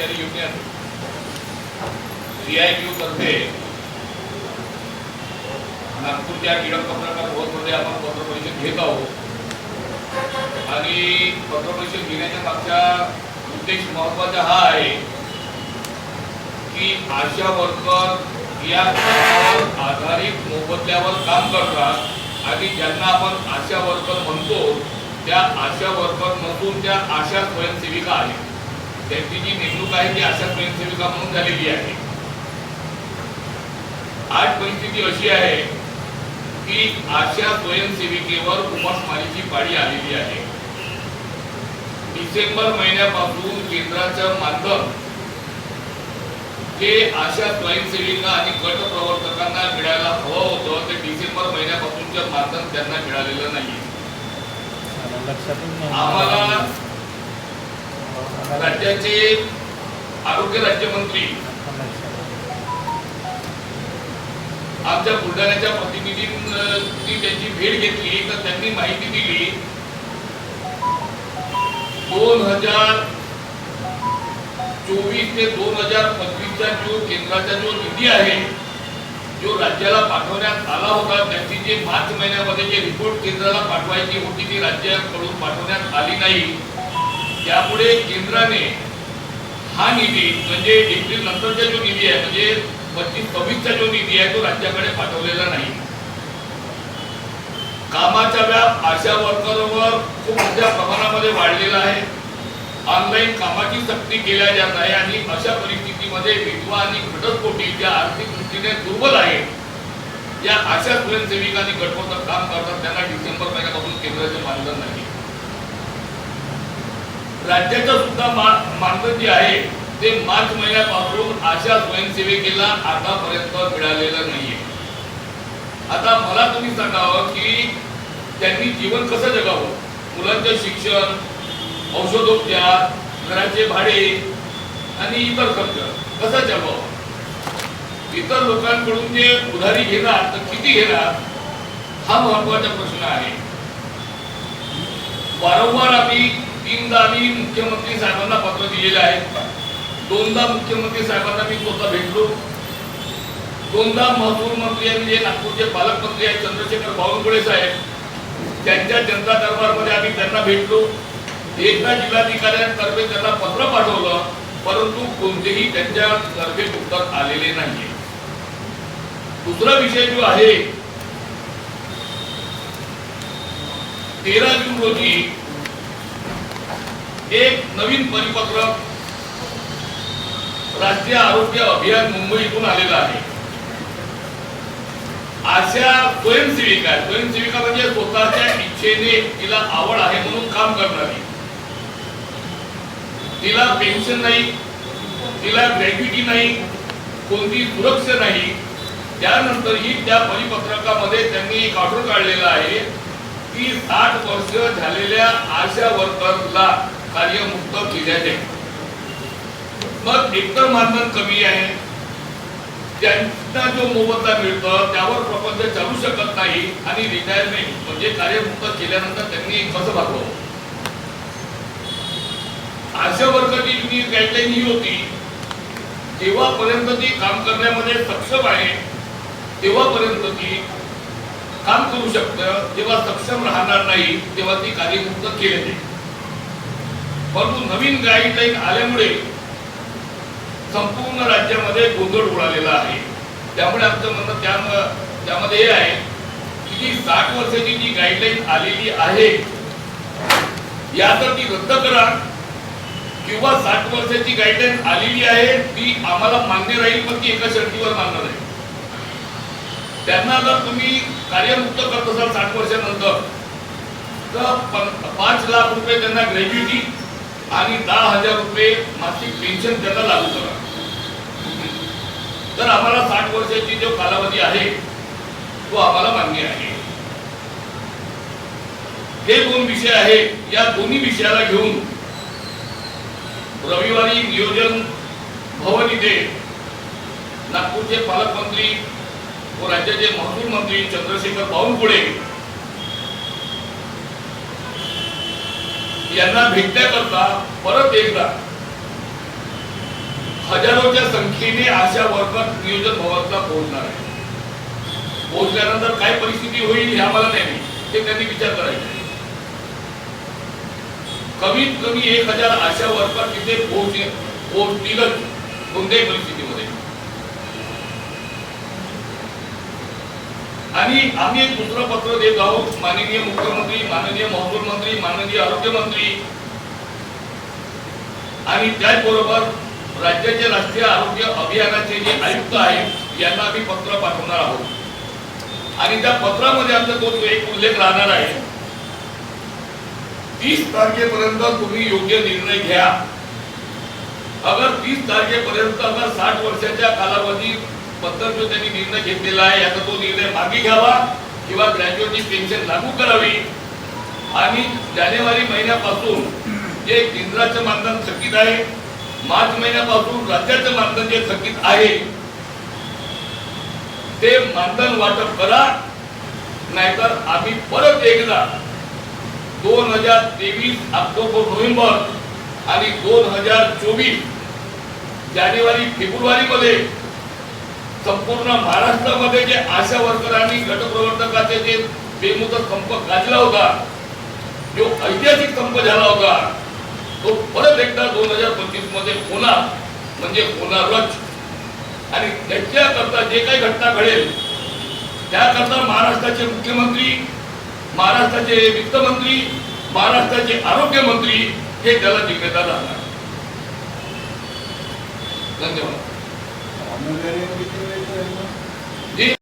कर्मचारी युनियन सीआयटीयू तर्फे नागपूरच्या टिळक पत्रकार भवनमध्ये आपण पत्रपरिषद घेत आहोत. आणि पत्र परिषद घेण्याच्या मागचा उद्देश महत्त्वाचा हा आहे की आशा वर्कर या आधारित मोबदल्यावर काम करतात आणि ज्यांना आपण आशा वर्कर म्हणतो त्या आशा वर्कर नसून त्या आशा स्वयंसेविका आहेत. त्यांची जी नेमणूक आहे ती आशा स्वयंसेविका म्हणून झालेली आहे. आज परिस्थिती अशी आहे की आशा स्वयंसेविकेवर उपासमारीची पाळी आलेली आहे. डिसेंबर महिन्यापासून केंद्राचं मानधन जे आशा स्वयंसेविका आणि गट प्रवर्तकांना मिळायला हवं होतं ते डिसेंबर महिन्यापासूनचं मानधन त्यांना मिळालेलं नाही. आम्हाला राज्याचे आरोग्य राज्यमंत्री. आमच्या बुलढाण्याच्या प्रतिनिधींनी त्यांची भेट घेतली तर त्यांनी माहिती दिली. दोन हजार चोवीस ते दोन हजार पंचवीसचा जो केंद्राचा जो निधी आहे जो राज्याला पाठवण्यात आला होता त्याची जे मार्च महिन्यामध्ये जे रिपोर्ट केंद्राला पाठवायची होती ती राज्याकडून पाठवण्यात आली नाही. त्यामुळे केंद्राने हा निधी म्हणजे एप्रिल नंतरचा जो निधी आहे म्हणजे पच्चीस सव्वीसचा जो निधी आहे तो राज्याकडे पाठवलेला नाही. कामाचा व्याप आशा वर्करवर खूप मोठ्या प्रमाणामध्ये वाढलेला आहे. ऑनलाईन कामाची सक्ती केल्या जात आहे आणि अशा परिस्थितीमध्ये विधवा आणि घटस्फोटी ज्या आर्थिक दृष्टीने दुर्बल आहेत या अशा स्वयंसेविकांनी गटपत्र काम करतात त्यांना डिसेंबर महिन्यापासून केंद्राचे मानधन नाही. राज्याचं सुद्धा मानधन जे आहे ते मार्च महिन्यापासून अशा स्वयंसेविकेला आतापर्यंत मिळालेलं नाहीये. आता मला तुम्ही सांगावं की त्यांनी जीवन कसं जगावं? मुलांचं शिक्षण औषधोपचार घराचे भाडे आणि इतर खर्च कसं जगावं? इतर लोकांकडून जे उधारी घेणार तर किती घेणार? हा महत्त्वाचा प्रश्न आहे. वारंवार आम्ही तीनदा आम्ही मुख्यमंत्री साहेबांना पत्र दिलेले आहे. दोनदा मुख्यमंत्री साहेबांना मी स्वतः भेटलो. दोनदा महसूल मंत्री आणि जे नागपूरचे पालकमंत्री आहेत चंद्रशेखर बावनकुळे साहेब त्यांच्या जनता दरबारमध्ये आम्ही त्यांना भेटलो. एकदा जिल्हाधिकाऱ्यांतर्फे त्यांना पत्र पाठवलं परंतु कोणतेही त्यांच्या तर्फे उत्तर आलेले नाहीये. दुसरा विषय जो आहे तेरा जून रोजी एक नवीन परिपत्रक राष्ट्रीय आरोग्य अभियान मुंबईतून आलेलं आहे. अशा स्वयंसेविका स्वयंसेविका म्हणजे स्वतःच्या इच्छेने तिला आवड आहे म्हणून काम करणारी. तिला पेन्शन नाही तिला ग्रॅज्युटी नाही कोणती सुरक्षा नाही. त्यानंतरही त्या परिपत्रकामध्ये त्यांनी एक ऑर्डर काढलेला आहे. की साठ वर्ष झालेल्या आशा वर्करला कार्यमुक्त केल्या जाईल मग एकतर मानधन कमी आहे. त्यांना जो मोबदला मिळतो त्यावर प्रपंच चालू शकत नाही आणि रिटायरमेंट म्हणजे कार्यमुक्त केल्यानंतर त्यांनी कसं भागवं आशा वर्गाची जी गाईडलाईन ही होती जेव्हापर्यंत ती काम करण्यामध्ये सक्षम आहे तेव्हापर्यंत ती काम करू शकतं. जेव्हा सक्षम राहणार नाही तेव्हा ती कार्यमुक्त केले जाईल. परंतु नवीन गाईडलाईन आल्यामुळे संपूर्ण राज्यामध्ये गोंधळ उडालेला आहे. त्यामुळे आमचं म्हणणं त्या त्यामध्ये हे आहे की जी साठ वर्षाची जी गाईडलाईन आलेली आहे या तर ती रद्द करा किंवा साठ वर्षाची गाईडलाईन आलेली आहे ती आम्हाला मान्य राहील पण ती एका शर्तीवर मान्य राहील त्यांना जर तुम्ही कार्यमुक्त करत असाल साठ वर्षानंतर तर पाच लाख रुपये त्यांना ग्रॅज्युटी आणि दहा हजार रुपये मासिक पेन्शन त्यांना लागू करा. तर आम्हाला साठ वर्षाची जो कालावधी आहे तो आम्हाला मान्य आहे. हे दोन विषय आहे या दोन्ही विषयाला घेऊन रविवारी नियोजन भवन इथे नागपूरचे पालकमंत्री व राज्याचे महसूल मंत्री चंद्रशेखर बावनकुळे यांना भेटण्याकरता परत एकदा हजारोच्या संख्येने आशा वर्कर नियोजन भवनला पोहोचणार आहे. पोहोचल्यानंतर काय परिस्थिती होईल हे आम्हाला नाही ते त्यांनी विचार करायचे. कमीत कमी एक हजार आशा वर्कर तिथे पोहोचे पोहोचतीलच. कोणत्याही परिस्थितीमध्ये. आणि आम्ही एक दुसरं पत्र देत आहोत. माननीय मुख्यमंत्री माननीय महसूल मंत्री माननीय आरोग्यमंत्री आणि त्याचबरोबर राज्याचे राष्ट्रीय आरोग्य अभियानाचे जे आयुक्त आहेत यांना आम्ही पत्र पाठवणार आहोत. आणि त्या पत्रामध्ये आमचा तो एक उल्लेख राहणार आहे तीस तारखेपर्यंत तुम्ही योग्य निर्णय घ्या. अगर तीस तारखेपर्यंत अगर साठ वर्षाच्या कालावधीत बद्दल जो त्यांनी निर्णय घेतलेला आहे याचा तो निर्णय मागे घ्यावा किंवा ग्रॅज्युएटची पेन्शन लागू करावी. आणि जानेवारी महिन्यापासून जे केंद्राचं मानधन थकीत आहे मार्च महिन्यापासून राज्याचं मानधन जे थकीत आहे ते मानधन वाटप करा नाहीतर आम्ही परत एकदा दोन हजार तेवीस ऑक्टोबर नोव्हेंबर आणि दोन हजार चोवीस जानेवारी फेब्रुवारी मध्ये संपूर्ण महाराष्ट्रामध्ये जे आशा वर्करांनी गटप्रवर्तकाचे जे बेमुदत संप गाजला होता जो ऐतिहासिक संप झाला होता तो परत एकदा दोन हजार पंचवीसमध्ये होणार. म्हणजे होणारच. आणि त्याच्याकरता जे काही घटना घडेल त्याकरता महाराष्ट्राचे मुख्यमंत्री महाराष्ट्राचे वित्तमंत्री महाराष्ट्राचे आरोग्यमंत्री हे त्याला जिम्मेदार राहणार. धन्यवाद. ऑनलाईन किती वेळ